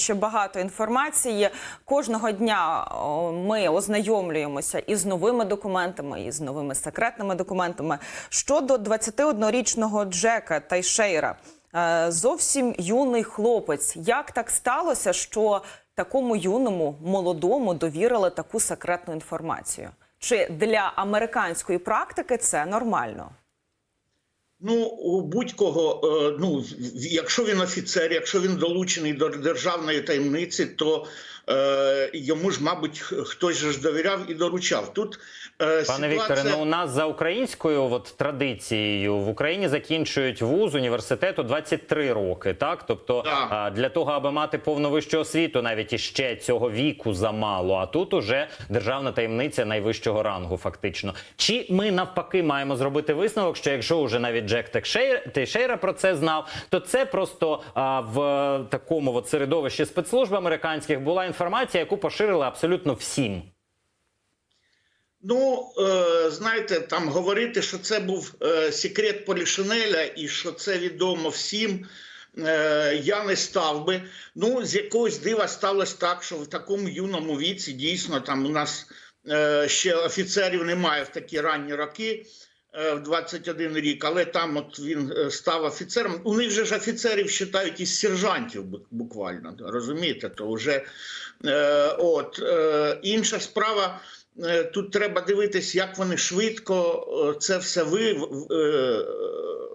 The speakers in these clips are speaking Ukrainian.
Ще багато інформації. Кожного дня ми ознайомлюємося із новими документами, із новими секретними документами. Щодо 21-річного Джека Тайшейра, Е, зовсім юний хлопець. Як так сталося, що такому юному молодому довірили таку секретну інформацію? Чи для американської практики це нормально? Ну, у будь-кого, е, ну якщо він офіцер, якщо він долучений до державної таємниці, то е, йому ж, мабуть, хтось ж довіряв і доручав. Тут е, Пане Вікторе, ну у нас за українською от, традицією в Україні закінчують вуз університету 23 роки. Так, тобто Так. а, для того, аби мати повну вищу освіту, навіть іще цього віку замало. А тут уже державна таємниця найвищого рангу, фактично. Чи ми навпаки маємо зробити висновок, що якщо уже навіть Джек Тейшейра про це знав, то це просто а, в такому от середовищі спецслужб американських була інформація, яку поширили абсолютно всім. Ну, е, знаєте, там говорити, що це був е, секрет Полішинеля і що це відомо всім. е, Я не став би. Ну, з якогось дива сталося так, що в такому юному віці дійсно там у нас ще офіцерів немає в такі ранні роки, в 21 рік, але там от він став офіцером. У них же ж офіцерів вважають із сержантів буквально. Розумієте, то вже от інша справа. Е, Тут треба дивитись, як вони швидко е, це все ви, е,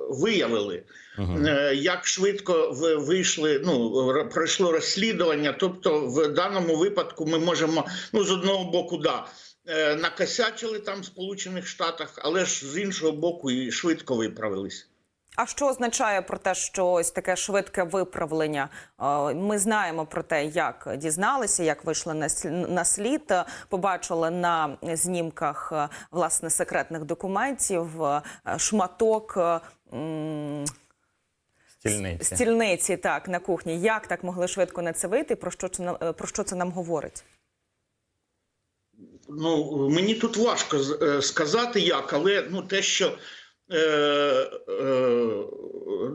виявили, Е, як швидко вийшли, ну пройшло розслідування. Тобто, в даному випадку ми можемо ну з одного боку, да. Накосячили там в Сполучених Штатах, але ж з іншого боку і швидко виправились. А що означає про те, що ось таке швидке виправлення? Е, Ми знаємо про те, як дізналися, як вийшли на слід, побачили на знімках е, власне секретних документів е, шматок. Стільниці. Стільниці так на кухні. Як так могли швидко на це вийти? Про що це нам- про що це нам говорить? Ну, мені тут важко сказати як, але ну, те, що е, е,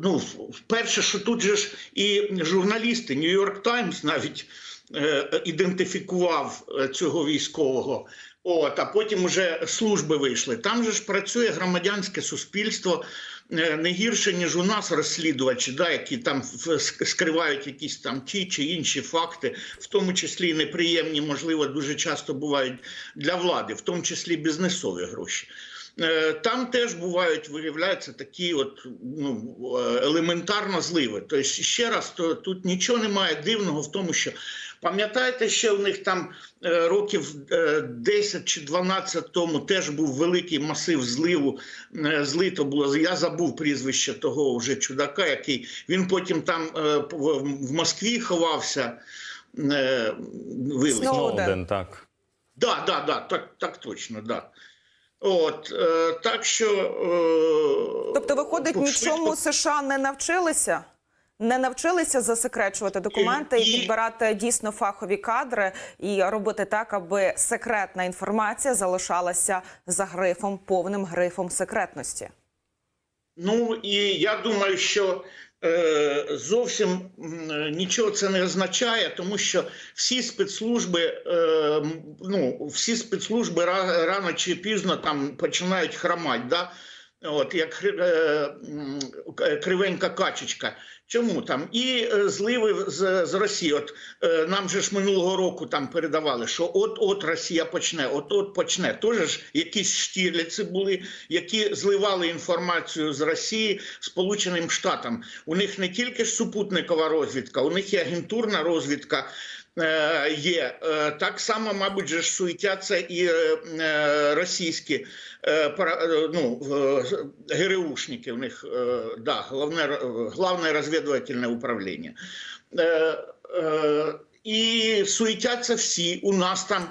ну, перше, що тут же ж і журналісти, Нью-Йорк Таймс навіть е, ідентифікував е, цього військового. От, а потім уже служби вийшли. Там же ж працює громадянське суспільство е, не гірше, ніж у нас розслідувачі, да, які там скривають якісь там ті чи інші факти, в тому числі неприємні, можливо, дуже часто бувають для влади, в тому числі бізнесові гроші. Е, Там теж бувають, виявляються такі от ну, е, елементарно зливи. Тобто, ще раз, то тут нічого немає дивного в тому, що пам'ятаєте, ще у них там е, років е, 10 чи 12 тому теж був великий масив зливу. Злито було. Я забув прізвище того вже чудака, який він потім там в- Москві ховався. Сноуден, так. Да, да, да, так, так точно, да. От, е, так що. Е, Тобто, виходить, нічому швидко- США не навчилися? Не навчилися засекречувати документи і, І- підбирати дійсно фахові кадри і робити так, аби секретна інформація залишалася за грифом, повним грифом секретності. Ну і я думаю, що е, зовсім нічого це не означає, тому що всі спецслужби, е, ну всі спецслужби ра- рано чи пізно там починають хромати. Да? От як е, кривенька качечка. Чому там і е, зливи з, з Росії? От е, нам же ж минулого року там передавали, що от от Росія почне, от от почне. Тоже ж якісь штірліці були, які зливали інформацію з Росії Сполученим Штатам. У них не тільки супутникова розвідка, у них і агентурна розвідка. Е, Є Е, так само, мабуть, ж суетяться і е, російські ну, ГРУшники. У них да, головне, главне розвідувальне управління. І суетяться всі. У нас там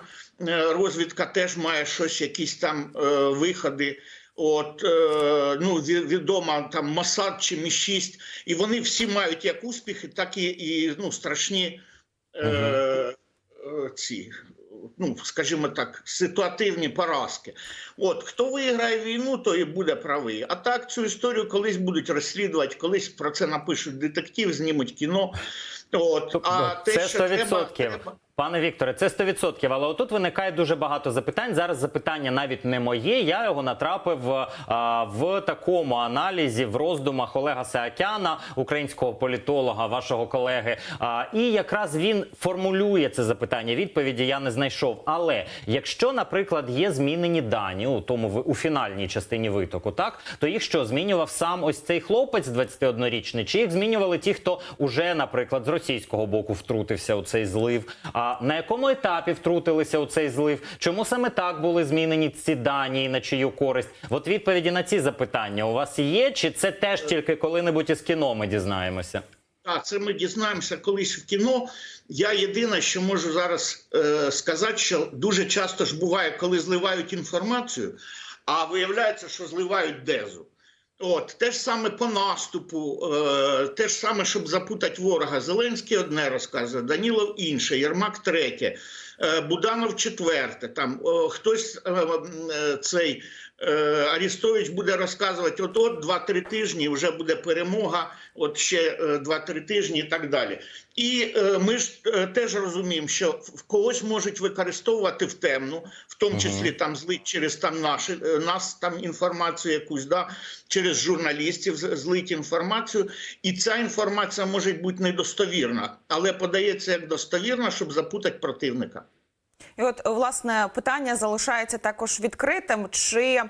розвідка теж має щось, якісь там виходи. От ну відома там Масад чи Мі 6 і вони всі мають як успіхи, так і, і ну страшні е, е, ці. Ну, скажімо так, ситуативні поразки. От хто виграє війну, той і буде правий. А так цю історію колись будуть розслідувати, колись про це напишуть детектив, знімуть кіно. От а те, це що 100%. треба, треба Пане Вікторе, це 100%. Але отут виникає дуже багато запитань. Зараз запитання навіть не моє. Я його натрапив а, в такому аналізі в роздумах Олега Саакяна, українського політолога, вашого колеги. А, і якраз він формулює це запитання. Відповіді я не знайшов. Але якщо, наприклад, є змінені дані у тому у фінальній частині витоку, так то їх що змінював сам ось цей хлопець 21-річний, чи їх змінювали ті, хто уже, наприклад, з російського боку втрутився у цей злив? А на якому етапі втрутилися у цей злив? Чому саме так були змінені ці дані і на чию користь? От відповіді на ці запитання у вас є, чи це теж тільки коли-небудь із кіно ми дізнаємося? А це ми дізнаємося колись в кіно. Я єдине, що можу зараз е, сказати, що дуже часто ж буває, коли зливають інформацію, а виявляється, що зливають дезу. От те ж саме по наступу, е, те ж саме, щоб запутати ворога. Зеленський одне розказує, Данілов інше, Єрмак третє, Буданов четверте. Там хтось е, е, цей е, Арістович буде розказувати: от от два-три тижні вже буде перемога, от ще е, два-три тижні і так далі. І е, ми ж е, теж розуміємо, що в когось можуть використовувати в темну, в тому числі там злить через там наші е, нас там інформацію якусь, да через журналістів злить інформацію, і ця інформація може бути недостовірна, але подається як достовірна, щоб запутати противника. І от власне питання залишається також відкритим: чи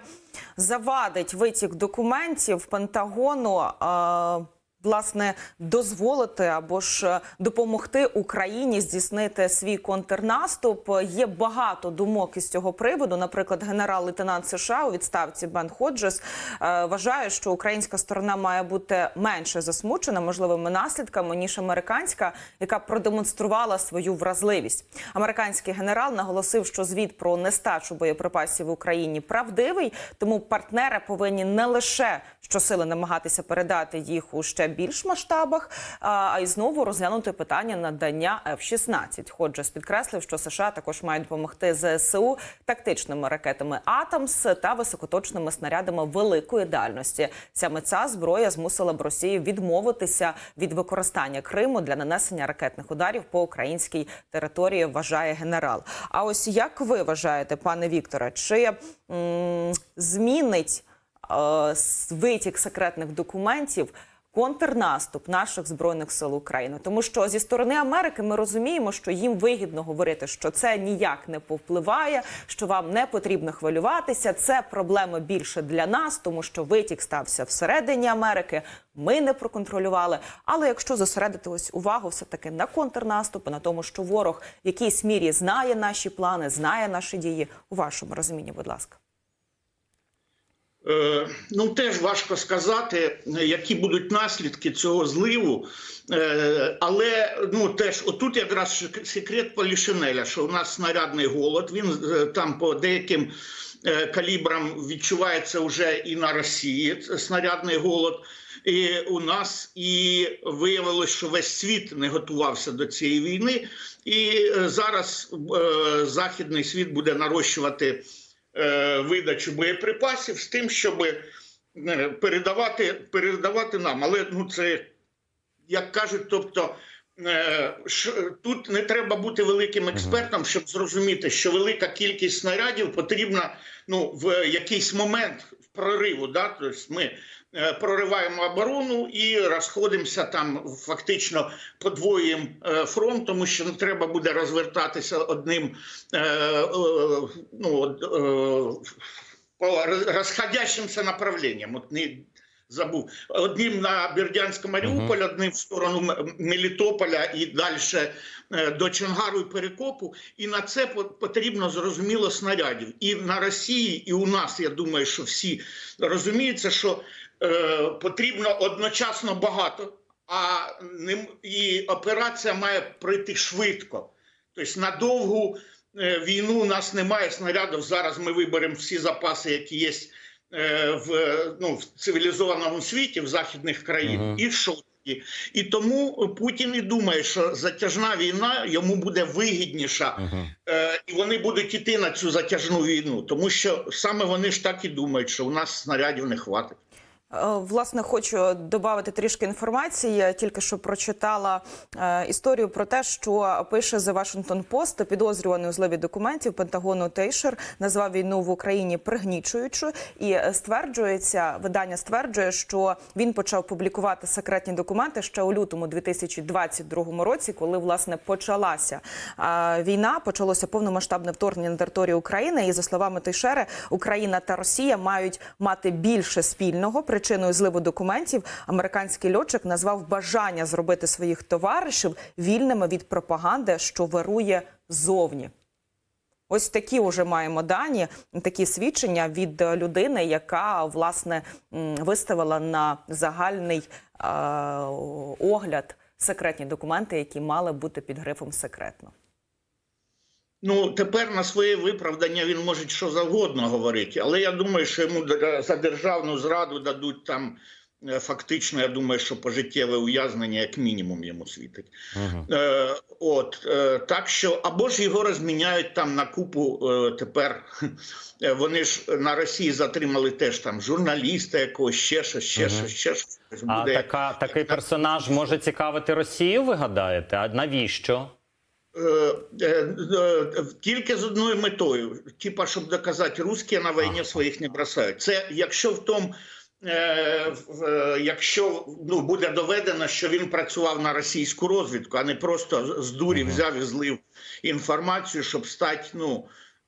завадить витік документів Пентагону? Е Власне, дозволити або ж е, допомогти Україні здійснити свій контрнаступ є багато думок із цього приводу. Наприклад, генерал-лейтенант США у відставці Бен Ходжес е, вважає, що українська сторона має бути менше засмучена можливими наслідками ніж американська, яка продемонструвала свою вразливість. Американський генерал наголосив, що звіт про нестачу боєприпасів в Україні правдивий, тому партнери повинні не лише щосили намагатися передати їх у ще більш масштабах, а й знову розглянути питання надання F-16. Ходжес підкреслив, що США також мають допомогти ЗСУ тактичними ракетами Атомс та високоточними снарядами великої дальності. Саме ця зброя змусила б Росію відмовитися від використання Криму для нанесення ракетних ударів по українській території. Вважає генерал. А ось як ви вважаєте, пане Вікторе, чи м, змінить е, витік секретних документів контрнаступ наших збройних сил України, тому що зі сторони Америки ми розуміємо, що їм вигідно говорити, що це ніяк не повпливає, що вам не потрібно хвилюватися. Це проблема більше для нас, тому що витік стався всередині Америки. Ми не проконтролювали. Але якщо зосередити ось увагу, все таки на контрнаступи, на тому, що ворог в якійсь мірі знає наші плани, знає наші дії, у вашому розумінні, будь ласка. Е, Ну, теж важко сказати, які будуть наслідки цього зливу. Е, Але ну теж отут якраз секрет Полішинеля, що у нас снарядний голод. Він е, там по деяким калібрам відчувається вже і на Росії снарядний голод. І у нас і виявилось, що весь світ не готувався до цієї війни, і зараз західний світ буде нарощувати видачу боєприпасів з тим, щоб е, передавати, передавати нам. Але ну це як кажуть, тобто. е, Тут не треба бути великим експертом, щоб зрозуміти, що велика кількість снарядів потрібна ну, в якийсь момент в прориву. Да? Тобто ми е, прориваємо оборону і розходимося там, фактично подвоюємо е, фронт, тому що не треба буде розвертатися одним е, е, ну, е, по роз- розходящимся направленням. От не забув одним на Бердянську Маріуполь, одним в сторону Мелітополя і далі е, до Чонгару і Перекопу. І на це по- потрібно зрозуміло снарядів. І на Росії, і у нас, я думаю, що всі розуміються, що е, потрібно одночасно багато, а ним і операція має пройти швидко. Тобто на довгу е, війну у нас немає снарядів. Зараз ми виберемо всі запаси, які є е, в, е, ну, в цивілізованому світі, в західних країнах, Мгм. і що. І- тому Путін і думає, що затяжна війна йому буде вигідніша, Мгм. е, і вони будуть іти на цю затяжну війну, тому що саме вони ж так і думають, що у нас снарядів не хватить. Е, Власне, хочу додати трішки інформації. Я тільки що прочитала е, історію про те, що пише The Washington Post, підозрюваний у зливі документів Пентагону Тейшер назвав війну в Україні пригнічуючою, і стверджується, видання стверджує, що він почав публікувати секретні документи ще у лютому 2022 році, коли власне почалася е, війна, почалося повномасштабне вторгнення на територію України. І за словами Тейшери, Україна та Росія мають мати більше спільного. Причиною зливу документів американський льотчик назвав бажання зробити своїх товаришів вільними від пропаганди, що вирує зовні. Ось такі вже маємо дані, такі свідчення від людини, яка власне виставила на загальний е, огляд секретні документи, які мали бути під грифом секретно. Ну, тепер на своє виправдання він може що завгодно говорити, але я думаю, що йому за державну зраду дадуть там е, фактично, я думаю, що пожиттєве ув'язнення як мінімум йому світить. Е, от е, так що або ж його розміняють там на купу е, тепер. е, Вони ж на Росії затримали теж там журналіста якогось, ще щось, ще щось, ще щось. А така, такий персонаж може цікавити Росію, ви гадаєте? А навіщо? Е, е, е, тільки з одною метою, типа, щоб доказати, русські на війні своїх не бросають. Це якщо в тому, якщо ну, буде доведено, що він працював на російську розвідку, а не просто з дурі взяв і злив інформацію, щоб стати, ну.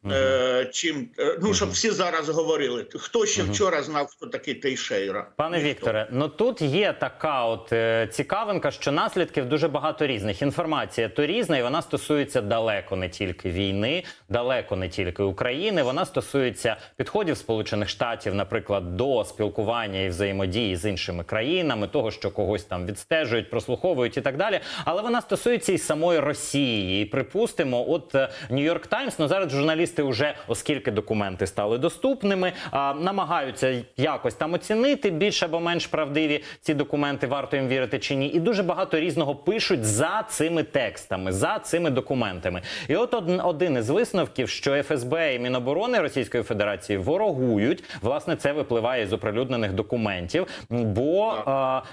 Е, чим е, ну щоб всі зараз говорили, хто ще вчора знав, хто такий Тейшейра? Пане Ніхто. Вікторе, ну тут є така от е, цікавинка, що наслідків дуже багато різних. Інформація то різна, і вона стосується далеко не тільки війни, далеко не тільки України. Вона стосується підходів Сполучених Штатів, наприклад, до спілкування і взаємодії з іншими країнами, того, що когось там відстежують, прослуховують і так далі. Але вона стосується і самої Росії. І припустимо, от Нью-Йорк Таймс, ну зараз журналісти вже, оскільки документи стали доступними, намагаються якось там оцінити більш або менш правдиві ці документи, варто їм вірити чи ні. І дуже багато різного пишуть за цими текстами, за цими документами. І от один із висновків, що ФСБ і Міноборони Російської Федерації ворогують. Власне, це випливає з оприлюднених документів. Бо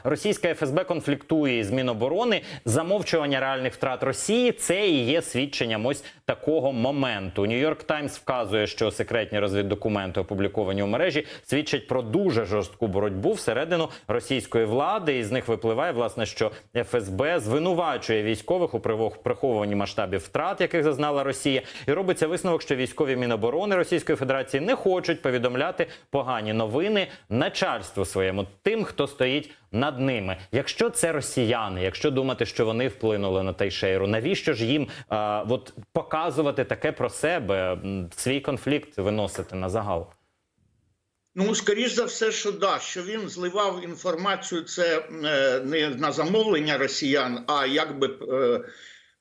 російська ФСБ конфліктує з Міноборони. Замовчування реальних втрат Росії це і є свідченням ось такого моменту. Нью-Йорк Таймс вказує, що секретні розвіддокументи, опубліковані у мережі, свідчать про дуже жорстку боротьбу всередину російської влади. І з них випливає власне, що ФСБ звинувачує військових у приховуванні масштабів втрат, яких зазнала Росія, і робиться висновок, що військові міноборони Російської Федерації не хочуть повідомляти погані новини начальству своєму тим, хто стоїть над ними. Якщо це росіяни, якщо думати, що вони вплинули на Тайшейру, навіщо ж їм а, от показувати таке про себе, свій конфлікт виносити на загал? Ну, скоріш за все, що да, що він зливав інформацію, це е, не на замовлення росіян, а якби е,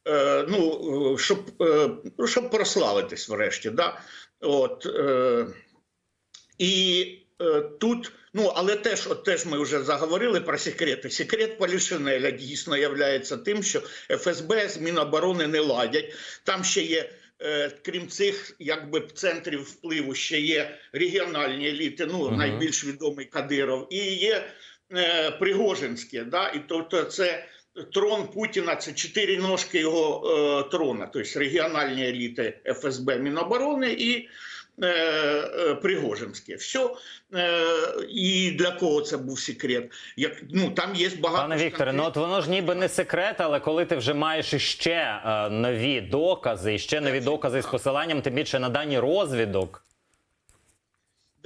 е, ну, е, щоб, е, ну, щоб прославитись врешті. Да? От, е, і е, тут, ну, але теж, от теж ми вже заговорили про секрети. Секрет Полішинеля дійсно є тим, що ФСБ з Міноборони не ладять. Там ще є. Е, Крім цих якби центрів впливу, ще є регіональні еліти, ну Мгм. найбільш відомий Кадиров, і є е, Пригожинське. Да? І тобто це трон Путіна, це чотири ножки його е, трона, тобто регіональні еліти ФСБ Міноборони і е, е, Пригожинське. Все. Е, і для кого це був секрет? Як, ну, там є багато Пане Вікторе, ну от воно ж ніби не секрет, але коли ти вже маєш іще е, нові докази, і ще нові докази з посиланням, тим більше на дані розвідок.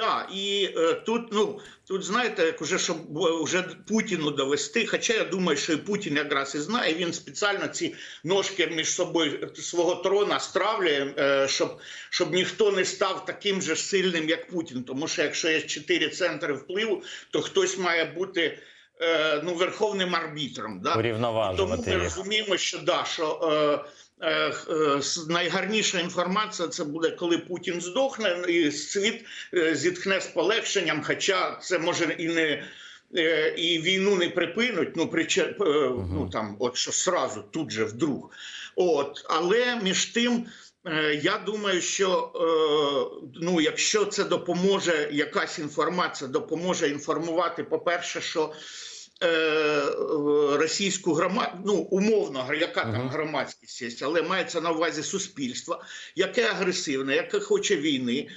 Да, і е, тут, ну тут знаєте, як уже щоб е, вже Путіну довести. Хоча я думаю, що і Путін якраз і знає, він спеціально ці ножки між собою свого трона стравлює, е, щоб, щоб ніхто не став таким же сильним, як Путін. Тому що якщо є чотири центри впливу, то хтось має бути е, ну верховним арбітром. Да? Тому ми розуміємо, що да, що е, е, е, найгарніша інформація це буде, коли Путін здохне, і світ е, зітхне з полегшенням, хоча це може і не. е, І війну не припинуть, ну приче, е, ну там, от що сразу, тут же вдруг. От, але між тим, Е, Я думаю, що е, ну, якщо це допоможе, якась інформація допоможе інформувати, по-перше, що е, е, російську громаду, ну умовно, яка там громадськість є, але мається на увазі суспільство, яке агресивне, яке хоче війни.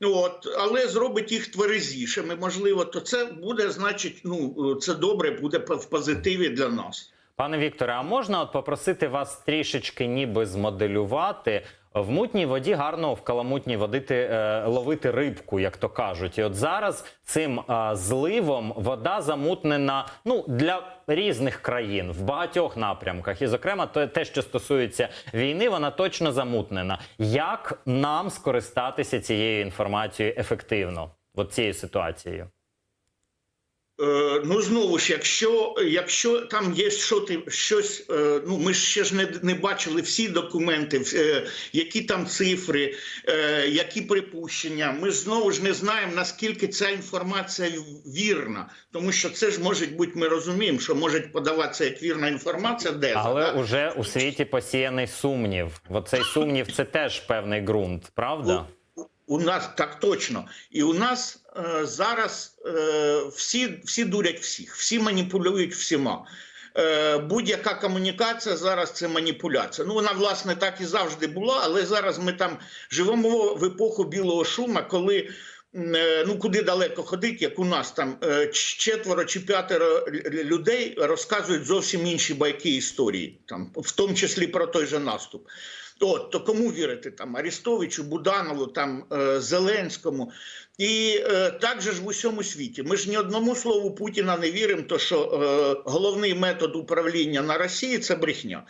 От, але зробить їх тверезішими, можливо, то це буде, значить, ну це добре, буде в позитиві для нас. Пане Вікторе, а можна от попросити вас трішечки ніби змоделювати в мутній воді гарно в каламутній водити е, ловити рибку, як то кажуть. І от зараз цим е, зливом вода замутнена ну для різних країн в багатьох напрямках. І, зокрема, то те, що стосується війни, вона точно замутнена. Як нам скористатися цією інформацією ефективно? От цією ситуацією? Е, ну знову ж, якщо, якщо там є що щось, е, ну ми ж ще ж не, не бачили всі документи, е, які там цифри, які припущення. Ми ж знову ж не знаємо наскільки ця інформація вірна, тому що це ж може бути, ми розуміємо, що може подаватися як вірна інформація, де Але уже у світі посіяний сумнів. От цей сумнів це теж певний ґрунт, правда? У нас так точно, і у нас е, зараз е, всі, всі дурять всіх, всі маніпулюють всіма. Е, будь-яка комунікація зараз це маніпуляція. Ну вона власне так і завжди була, але зараз ми там живемо в епоху білого шума, коли. Е, Ну, куди далеко ходить, як у нас там е, четверо чи п'ятеро людей розказують зовсім інші байки історії, там, в тому числі про той же наступ. От, то кому вірити там Арістовичу, Буданову, там е, Зеленському, і е, так же ж в усьому світі. Ми ж ні одному слову Путіна не віримо, то що е, головний метод управління на Росії це брехня.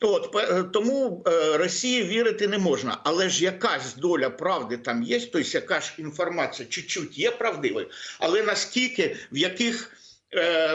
От е, тому е, Росії вірити не можна, але ж якась доля правди там є, тобто якась інформація чуть-чуть є правдивою, але наскільки в яких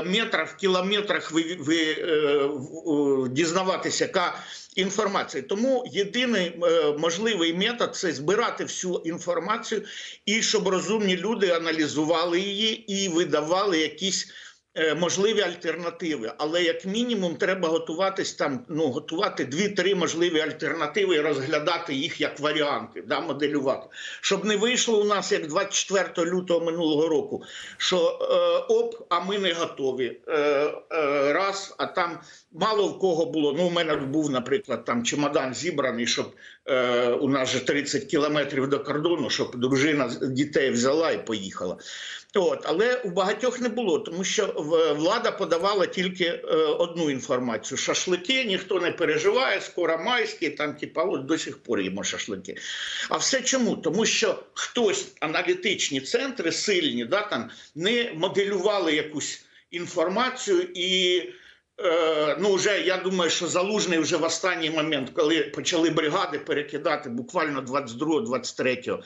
метрах, кілометрах ви, ви е, е, дізнаватися, яка інформація. Тому єдиний е, можливий метод це збирати всю інформацію, і щоб розумні люди аналізували її і видавали якісь. Е, Можливі альтернативи, але як мінімум треба готуватись там, ну готувати дві-три можливі альтернативи і розглядати їх як варіанти, да, моделювати, щоб не вийшло у нас як 24 лютого минулого року, що е, оп, а ми не готові. Е, е, раз, а там мало в кого було. Ну, у мене був, наприклад, там чемодан зібраний, щоб е, у нас же 30 кілометрів до кордону, щоб дружина дітей взяла і поїхала. От, але у багатьох не було, тому що влада подавала тільки е, одну інформацію: шашлики, ніхто не переживає, скоро майські, там типа от до сих пор їмо шашлики. А все чому? Тому що хтось аналітичні центри сильні, да, там не моделювали якусь інформацію і. Е, ну, вже я думаю, що залужний вже в останній момент, коли почали бригади перекидати буквально 22-23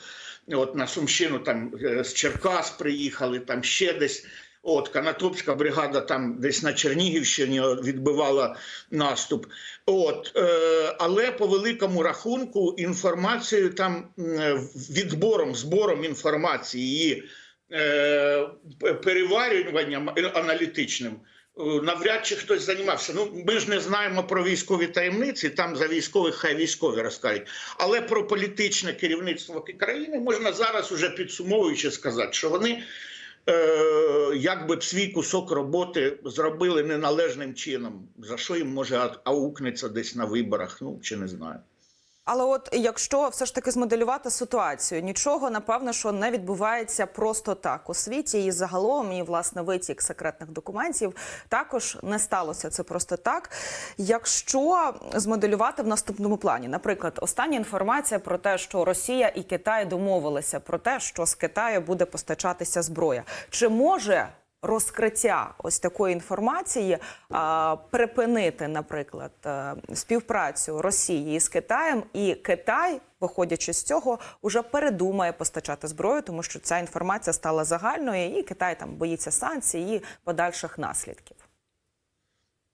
от на Сумщину, там е, з Черкас приїхали, там ще десь. От Канатопська бригада там десь на Чернігівщині відбивала наступ. От, е, але по великому рахунку інформацію там відбором, збором інформації, її е, переварюванням аналітичним. Е, Навряд чи хтось займався. Ну ми ж не знаємо про військові таємниці. Там за військових хай військові розкажуть. Але про політичне керівництво країни можна зараз уже підсумовуючи сказати, що вони е, якби б свій кусок роботи зробили неналежним чином. За що їм може аукнеться десь на виборах? Ну чи не знаю. Але от якщо все ж таки змоделювати ситуацію, нічого напевно, що не відбувається просто так у світі, і загалом і власне витік секретних документів також не сталося це просто так. Якщо змоделювати в наступному плані, наприклад, остання інформація про те, що Росія і Китай домовилися про те, що з Китаю буде постачатися зброя, чи може розкриття ось такої інформації а, припинити, наприклад, е, співпрацю Росії з Китаєм, і Китай, виходячи з цього, уже передумає постачати зброю, тому що ця інформація стала загальною, і Китай там боїться санкцій і подальших наслідків.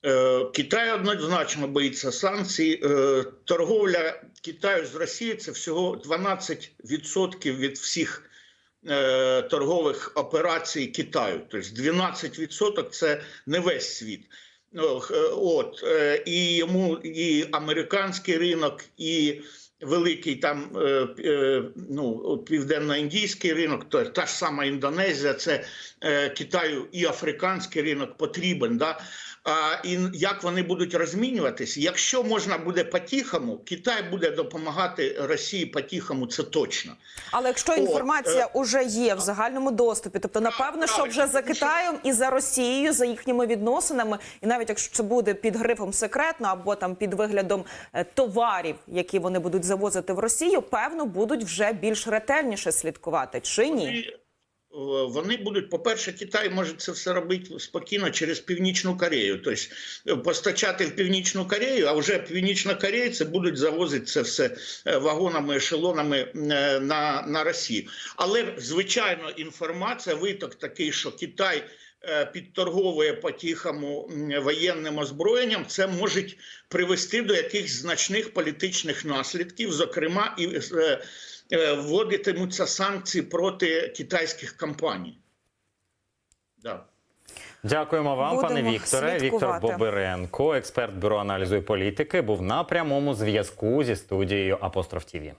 Е, Китай однозначно боїться санкцій. Е, Торговля Китаю з Росією це всього 12% від всіх торгових операцій Китаю. Тобто 12% це не весь світ. Е, От е, і йому і американський ринок, і великий там е, е, ну, південно-індійський ринок, то та ж сама Індонезія, це е, Китаю і африканський ринок потрібен. Да? А і як вони будуть розмінюватися? Якщо можна буде по-тихому, Китай буде допомагати Росії по-тихому, це точно. Але якщо О, інформація е, уже є в загальному доступі, тобто напевно, що вже за Китаєм і за Росією, за їхніми відносинами, і навіть якщо це буде під грифом секретно або там під виглядом товарів, які вони будуть завозити в Росію, певно, будуть вже більш ретельніше слідкувати, чи ні? Е, Вони будуть, по-перше, Китай може це все робити спокійно через Північну Корею. Тобто е, постачати в Північну Корею, а вже північнокорейці будуть завозити це все е, вагонами, ешелонами на, на Росію. Але, звичайно, інформація, виток такий, що Китай підторговує по-тихому воєнним озброєнням, це може привести до якихось значних політичних наслідків, зокрема і е, е, вводитимуться санкції проти китайських компаній. Да. Дякуємо вам, пане Будемо Вікторе. Віктор слідкувати. Бобиренко, експерт бюро аналізу і політики, був на прямому зв'язку зі студією Апостроф ТІВІ.